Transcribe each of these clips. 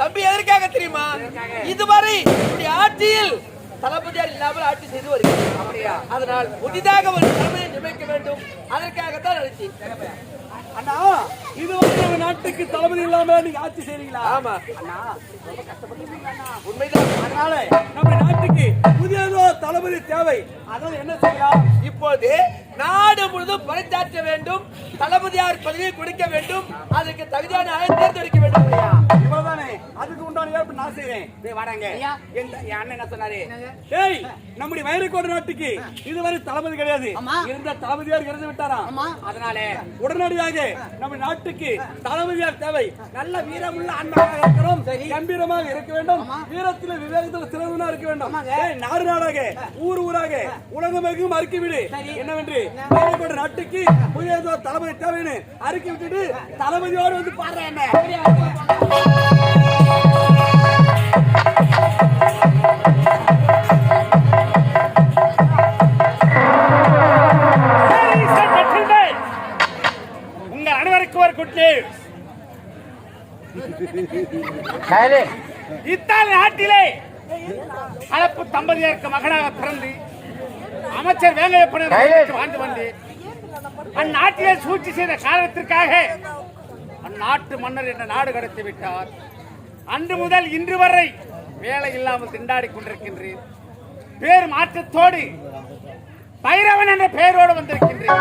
தம்பி எதற்காக தெரியுமா? இதுவரை ஆட்சியில் தளபதியார் இல்லாமல் ஆட்சி செய்து வருகிறது அப்படியா? அதனால் புதிதாக ஒரு தலைமையை நியமிக்க வேண்டும். அதற்காகத்தான் நினைச்சேன் அண்ணா இதுவரை நாட்டுக்கு தளபதி இல்லாம நீங்க ஆட்சி செய்றீங்களா? ஆமா. அண்ணா ரொம்ப உண்மைதான். அதனால நம்ம நாட்டுக்கு புதியதோ தளபதி தேவை. அதனால என்ன செய்யலாம்? இப்போது நாடு முழுதும் பறைச்சாற்ற வேண்டும் தளபதியார் பதவியை கொடுக்க வேண்டும் அதற்கு தகுதியான தேர்ந்தெடுக்க வேண்டும் ஐயா. என் அண்ணன் என்ன சொன்னாரு? டேய் நம்முடைய வைரக்கோடு நாட்டுக்கு இதுவரை தளபதி கிடையாது. இருந்த தளபதியார் இறந்து விட்டாராம். அதனால உடனடியாக நம்ம நாட்டுக்கு தளபதியார் தேவை. நல்ல வீரமுள்ள இருக்கிறோம். கம்பீரமாக இருக்க வேண்டும். வீரத்தில் விவேகத்தில் சிறந்தவனா இருக்க வேண்டும். நாடு நாடாக ஊர் ஊராக உலகமெங்கும் அறிக்கை விடு. சரி. என்னவென்று? வைரக்கோடு நாட்டுக்கு தளபதி தேவைன்னு அறிக்கை விட்டுட்டு தளபதியோடு வந்து பாடுறேன் என்ன? இத்தாலி நாட்டிலே கலப்பு தம்பதியருக்கு மகனாக பிறந்து அமைச்சர் வேங்கையப்பன் வாழ்ந்து வந்து அந்நாட்டிலே சூழ்ச்சி செய்த காரணத்திற்காக அந்நாட்டு மன்னர் என்ன நாடு கடத்தி விட்டார். அன்று முதல் இன்று வரை வேலை இல்லாமல் திண்டாடி கொண்டிருக்கின்றேன். பேர் மாற்றத்தோடு பைரவன் என்ற பெயரோடு வந்திருக்கின்றேன்.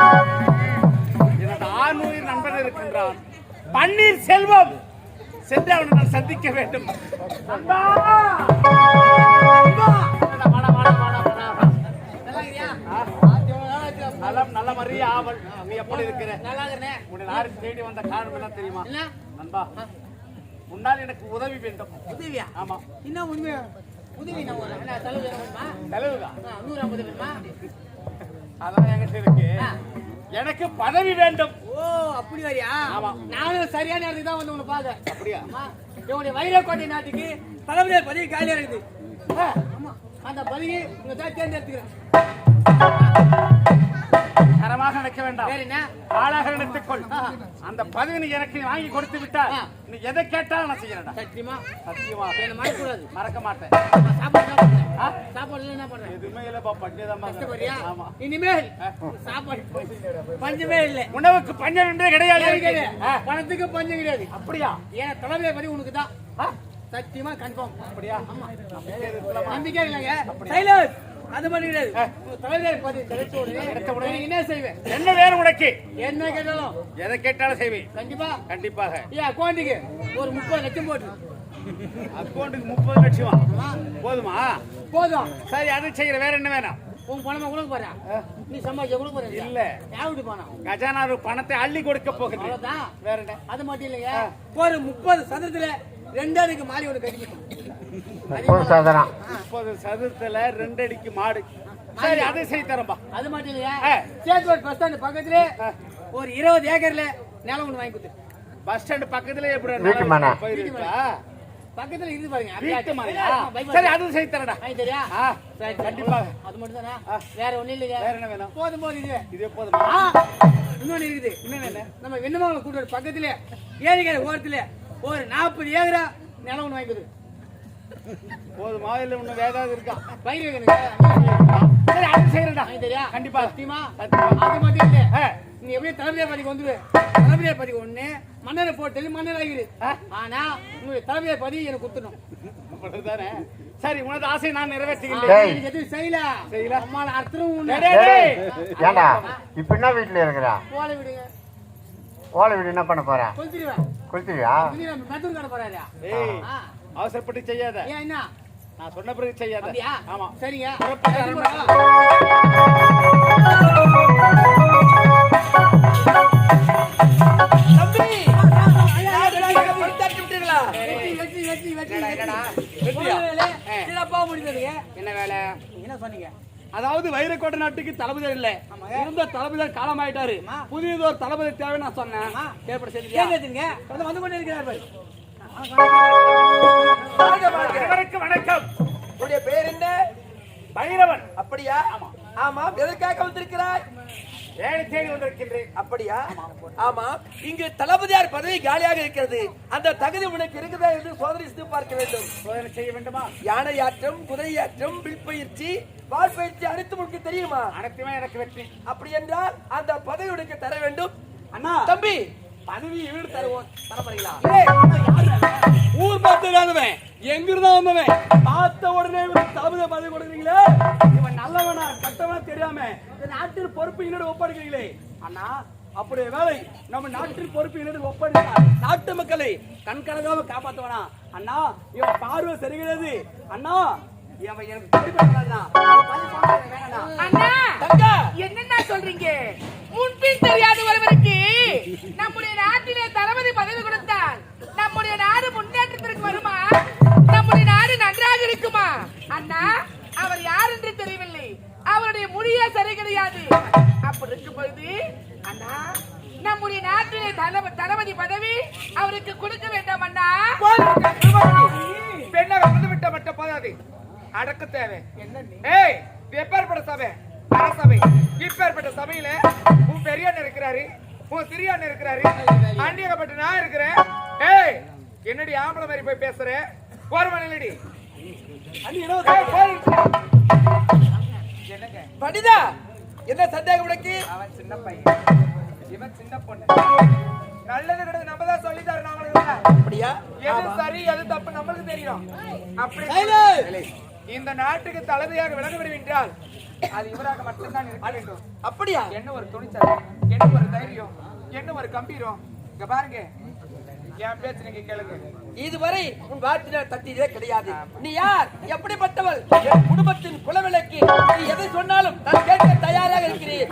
எனது ஆணுயிர் நண்பன் இருக்கின்றான். பன்னீர் செல்வம் சென்று அவனை நான் சந்திக்க வேண்டும்? நலம் நல்ல மறிய ஆவல் நீ எப்படி இருக்கிற நல்லா இருக்கிறேனே. உன்னை தேடி வந்த காரணம் என்ன தெரியுமா? நண்பா உன்னால் எனக்கு உதவி வேண்டும் உதவியா? ஆமா என்ன உண்மை? உதவி என்ன ஒரு- செலவு வேணுமா? செலவுதான் நூறு ஐம்பது வேணுமா? அதான் என்கிட்ட இருக்கு. எனக்கு பதவி வேண்டும் ஓ, அப்படி வரியா? ஆமா. நானும் சரியான இடத்துக்கு தான் வந்து உன்னை பார்த்தேன். அப்படியா. இவனுடைய வைரக்கோட்டை நாட்டுக்கு தளபதியார் பதவி காலியா இருக்குது. அந்த பதவியை உங்க தான் தேர்ந்தெடுத்துக்கிறேன் தரமாக நினைக்க வேண்டாம். ஆளாக நினைத்துக்கொள். அந்த பதவி நீ எனக்கு வாங்கி கொடுத்து விட்டால் ஆ. நீ எதை கேட்டாலும் நான் செய்யறேன்டா. சத்தியமா? சத்தியமா. என்ன மறக்கக்கூடாது. மறக்க மாட்டேன். சாப்பாடு என்ன பண்றேன் எதுவுமே இல்லப்பா கஷ்டப்படுறியா? ஆமா. இனிமேல் சாப்பாடு பஞ்சமே இல்லை. உணவுக்கு பஞ்சம் என்றே கிடையாது. பணத்துக்கு பஞ்சம் கிடையாது. அப்படியா? ஏன்னா தலைமையை பத்தி உனக்கு தான்? சத்தியமா கன்ஃபார்ம் அப்படியா? நம்பிக்கை இல்லைங்க. சைலன்ஸ் அது மட்டும் கிடையாது. பத்தி கிடைச்ச உடனே கிடைச்ச உடனே என்ன செய்வேன் என்ன வேணும் உனக்கு? என்ன கேட்டாலும். எதை கேட்டாலும் செய்வேன் கண்டிப்பா. கண்டிப்பாக. ஏன் அக்கௌண்ட்டுக்கு ஒரு முப்பது லட்சம் போட்டு. அக்கௌண்ட்டுக்கு முப்பது லட்சமா? போதுமா? போதும். சரி அது செய்யற வேற என்ன வேணும்? உன் பணமா கொடுக்க போறேன் நீ சம்பாதிச்ச கொடுக்க போற? இல்ல. யாவுட்டு பணம் கஜானாரு பணத்தை அள்ளி கொடுக்க போகுது. அவ்வளவுதான். வேற என்ன? அது மட்டும் இல்லைங்க. ஒரு முப்பது சதத்துல ரெண்டாளுக்கு மாறி ஒன்று கட்டிக்கணும். முப்பது சதுரத்துல ரெண்டு அடிக்கு மாடு. சரி அதை செய்து தரம்பா அது மட்டும் இல்லையா. சேத்வாட் பஸ் ஸ்டாண்ட் பக்கத்துல ஒரு இருபது ஏக்கர்ல நிலம் ஒண்ணு வாங்கி கொடுத்து பஸ் ஸ்டாண்ட் பக்கத்துல எப்படி வீட்டு மனை. பயிர் இருக்கா? பக்கத்துல இருந்து பாருங்க. சரி அதுவும் செய்து தரடா ஆ, சரி கண்டிப்பாக. அது மட்டும் தானே? வேற ஒண்ணும் இல்லைங்க வேற என்ன வேணும்? போதும் போதும் இது இதே போதுமா? இன்னொன்னு இருக்குது. இன்னொன்னு என்ன? நம்ம வெண்ணமாவளை கூட்டு பக்கத்துல ஏரிக்கரை ஓரத்துல ஒரு நாற்பது ஏக்கரா நிலம் ஒண்ணு வாங்கி கொடுத்து போதுமா? இல்ல இன்னும் வேதாவது இருக்கா? பயிர் வைக்கணுங்க. சரி அது செய்யறடா தெரியா கண்டிப்பா. சத்தியமா? சத்தியமா. அது மட்டும் இல்ல. நீ எப்படியும் தலைமையார் பதவிக்கு வந்துரு. தலைமையார் பதவி ஒண்ணு மன்னரை போட்டு மன்னர் ஆகிடு ஆனா உங்களுடைய தலைமையார் பதவி எனக்கு கொடுத்துடணும் அவ்வளவுதானே? சரி உனது ஆசை நான் எனக்கு எதுவும் செய்யல. செய்யல. அம்மால அர்த்தம். ஏண்டா இப்ப என்ன வீட்டுல இருக்கிறா? போல விடுங்க. ஓலை வீடு என்ன பண்ண போற? கொளுத்திடுவேன். குளிச்சுவியா மெத்தூர் கடை போறாரு ஏய் ஆ. அவசரப்பட்டு செய்யாத. என்ன? நான் சொன்ன பிறகு செய்யாத. ஆமா. சரிங்க. என்ன வேலை என்ன சொன்னீங்க அதாவது வைரக்கோட்டை நாட்டுக்கு தளபதி இல்ல. இருந்த தளபதி காலமாயிட்டாரு. புதியதொரு தளபதி தேவை நான் சொன்னேன். ஏற்பட கேட்குறீங்க வந்து கொண்டு இருக்கிறார். அனைவருக்கும் வணக்கம். உன்னுடைய பெயர் என்ன? பைரவன். அப்படியா? ஆமாம் எதற்காக வந்திருக்கிறாய்? வேலை தேடி வந்திருக்கின்றேன். அப்படியா? ஆமா. இங்கு தளபதியார் பதவி காலியாக இருக்கிறது. அந்த தகுதி உனக்கு இருக்குதா என்று சோதனை பார்க்க வேண்டும். சோதனை செய்ய வேண்டுமா? யானையாற்றம் குதிரையாற்றம் வில் பயிற்சி வால் பயிற்சி அனைத்து உனக்கு தெரியுமா? அனைத்துமே எனக்கு வெற்றி. அப்படி என்றால் அந்த பதவி உனக்கு தர வேண்டும். அண்ணா! தம்பி! பதவி வீடு தருவோம். ஊர் பார்த்து வந்தவன் எங்க இருந்தா வந்தவன்? பார்த்த உடனே தளபதி பதவி கொடுக்குறீங்களே? இவன் நல்லவனா கட்டவனா தெரியாம இந்த நாட்டின் பொறுப்பு என்னோட ஒப்படைக்கிறீங்களே? அண்ணா அப்படியே வேலை. நம்ம நாட்டின் பொறுப்பு என்னோட ஒப்படைத்தா நாட்டு மக்களை கண்கலங்காம காப்பாத்துவனா? அண்ணா இவன் பார்வை சரி கிடையாது அண்ணா! என்னண்ணா சொல்றீங்க? முன்பின் தெரியாத ஒருவருக்கு. நம்முடைய நாட்டிலே தளபதி பதவி கொடுத்தால் நம்முடைய நாடு முன்னேற்றத்திற்கு வருமா? நம்முடைய நாடு நன்றாக இருக்குமா? அண்ணா அவர் யார் என்று தெரியவில்லை. அவருடைய முடிய சரி கிடையாது. அப்படி இருக்கும் பொழுது அண்ணா நம்முடைய நாட்டிலே தளபதி பதவி அவருக்கு கொடுக்க வேண்டாம் அண்ணா. பெண்ணை வந்து விட்ட மட்டும் போதாது. அடக்க தேவை. ஏய் பட சபை அரசபை இப்பேற்பட்ட சபையில உன் பெரியண்ணன் இருக்கிறாரு உன் சிறியண்ணன் இருக்கிறாரு. அண்டியகப்பட்ட நான் இருக்கிறேன். ஏய் என்னடி ஆம்பளை மாதிரி போய் பேசுற? மணிலடி என்னங்க? படிதா என்ன சந்தேகம் உனக்கு? அவன் சின்ன பையன். இவன் சின்ன பொண்ணு. நல்லது கிடையாது நம்ம தான் சொல்லி தரணும் அவங்களுக்கு அப்படியா? எது சரி எது தப்பு நம்மளுக்கு தெரியும். அப்படி இந்த நாட்டுக்கு தளபதியாக விலக வேண்டும் என்றால் அது இவராக மட்டும்தான் இருக்க வேண்டும். அப்படியா? என்ன ஒரு துணிச்சல் என்ன ஒரு தைரியம் என்ன ஒரு கம்பீரம்? இங்க பாருங்க. என் பேச்சு நீங்க கேளுங்க. இதுவரை உன் வாழ்த்தினர் தட்டியதே கிடையாது. நீ யார்? எப்படிப்பட்டவள்? என் குடும்பத்தின் குலவிளக்கு. நீ எதை சொன்னாலும் நான் கேட்க தயாராக இருக்கிறேன்.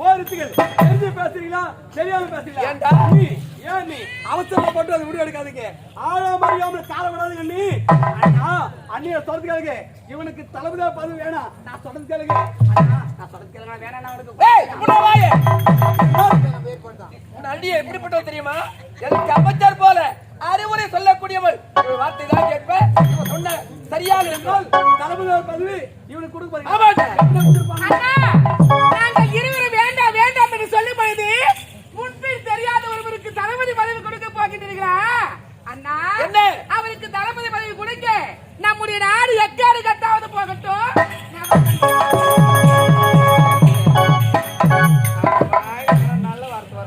போறதுகள் தெரிஞ்சு பேசுறீங்களா? தெரியாம பேசுறீங்களா? ஏன் நீ? அவசரப்பட்டு அதை முடிவு எடுக்காதீங்க. ஆழாம அறியாம கால விடாதீங்க நீ. அண்ணா அண்ணிய சொல்றது கேளுங்க. இவனுக்கு தளபதியா பதவி வேணாம். நான் சொல்றது கேளுங்க. அண்ணா நான் சொல்றது கேளுங்க. வேணாம் நான் அவனுக்கு ஏய், இப்படி வாயே. உன் அண்ணியை எப்படிப்பட்டவள் தெரியுமா? எனக்கு அமைச்சர் போல அறிவுரை சொல்லக்கூடியவள். வார்த்தை தான் கேட்ப இவன் சொன்ன சரியாக இருந்தால் தளபதியா பதவி இவனுக்கு கொடுக்க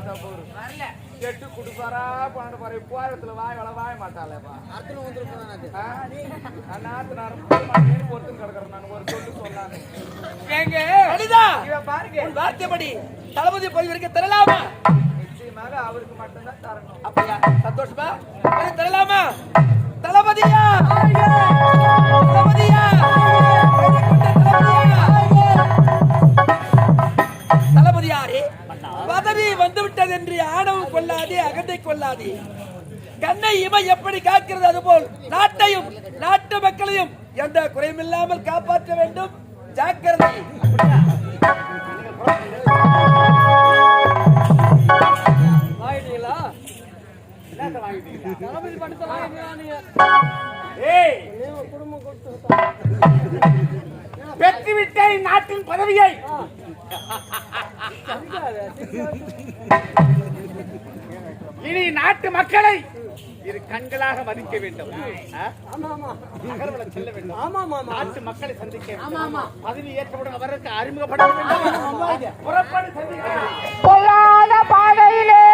நல்ல வார்த்தை வருதா போரு கெட்டு குடுப்பாரா பன்னெண்டு பாரு போரத்துல வாய் வள வாய மாட்டாளேப்பா நாத்து நேரம் பொறுத்து கிடக்குறேன். நான் ஒரு சொல்லு சொல்லான்னு ஏங்க? அனிதா! இவன் பாருங்க. உன் வார்த்தைப்படி தளபதி பதவிக்கு தரலாமா நிச்சயமாக அவருக்கு மட்டும்தான் தரணும். அப்படியா? சந்தோஷமா? தரலாமா தளபதியா? தளபதியா? கண்ணை இமை எப்படி காக்கிறது அதுபோல் நாட்டையும் நாட்டு மக்களையும் எந்த குறையுமில்லாமல் காப்பாற்ற வேண்டும். ஜாக்கிரதை. வாங்கிட்டீங்களா என்னத்த வாங்கிட்டீங்க தளபதி பணத்தை வாங்கிட்டீங்களா நீங்க? ஏய். குடும்பம் கொடுத்து பெற்றுவிட்ட நாட்டின் பதவியை. இனி நாட்டு மக்களை இரு கண்களாக மதிக்க வேண்டும். ஆமா ஆமா செல்ல வேண்டும். நாட்டு மக்களை சந்திக்க வேண்டும். பதவி ஏற்றவுடன் அவருக்கு அறிமுகப்படுத்த வேண்டும். புறப்படு சந்திக்க பொல்லாத பாதையிலே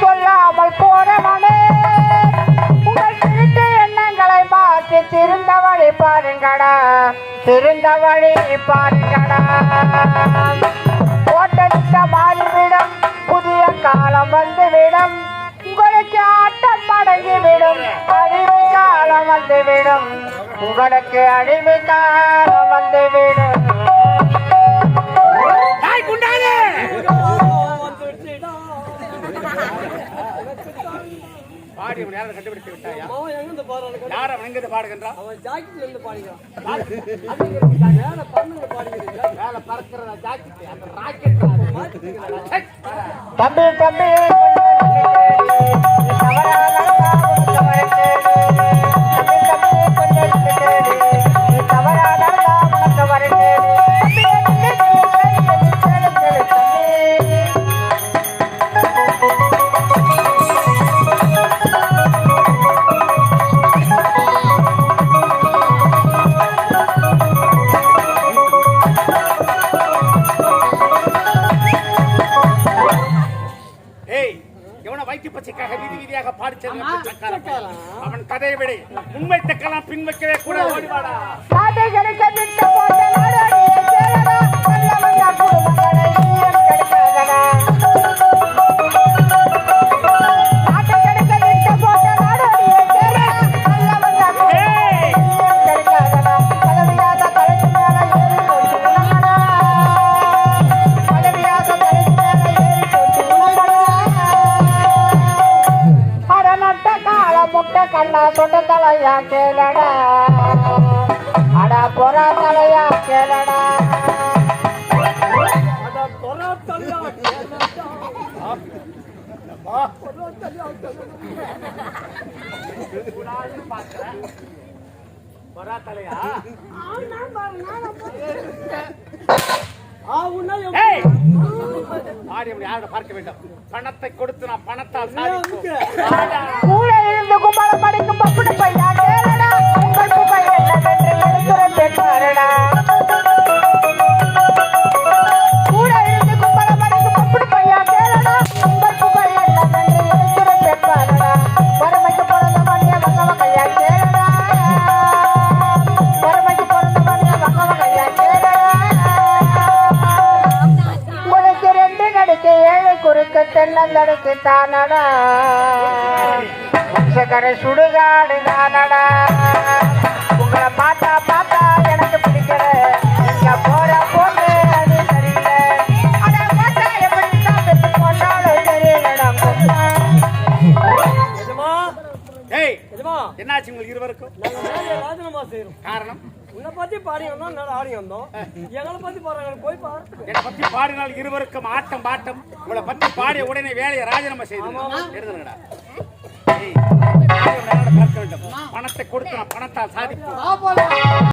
சொல்லாமல் போனவனே உங்கள் திருட்டு எண்ணங்களை மாற்றி திருந்த வழி பாருங்கடா. திருந்த வழி பாருங்கடா. ஓட்டடித்த மாறிவிடும் புதிய காலம் வந்துவிடும். மடங்கிவிடும் அழிவு காலம் வந்துவிடும். உங்களுக்கு அழிவு காலம் வந்துவிடும். பாடி அவன் யாரை கண்டுபிடித்து விட்டாயா? அவன் எங்கிருந்து பாடுறான்? யார் அவன் எங்கிருந்து பாடுகின்றான்? அவன் ஜாக்கெட்ல இருந்து அப்படிங்கிறதுக்கு மேல பண்ணுங்க பாடிக்கிறீங்க மேல பறக்கிற ஜாக்கெட் அந்த ராக்கெட் தம்பி தம்பி தலையா கேளடா அடா பொறா தலையா கேளடா பார்க்க வேண்டும்? பணத்தை கொடுத்து நான் பணத்தால் கூட இருந்து கும்பல படிக்கும் பப்புடு பையா தென்னந்தடுக்கு தானடா. வம்சக்கரை சுடுகாடு தானடா. என்னாச்சு உங்களுக்கு இருவருக்கும்? நாங்க ராஜினாமா செய்யறோம். காரணம்? உன்னை பத்தி பாடி வந்தோம் நல்லா ஆடி வந்தோம். எங்களை பத்தி பாடுறாங்க போய் பாரு என்னை பத்தி பாடினால் இருவருக்கும் ஆட்டம் பாட்டம். உங்களை பத்தி பாடிய உடனே வேலையை ராஜினாமா செய்யணும் எழுதுங்கடா. பணத்தை கொடுத்து நான் பணத்தால் சாதிப்போம்.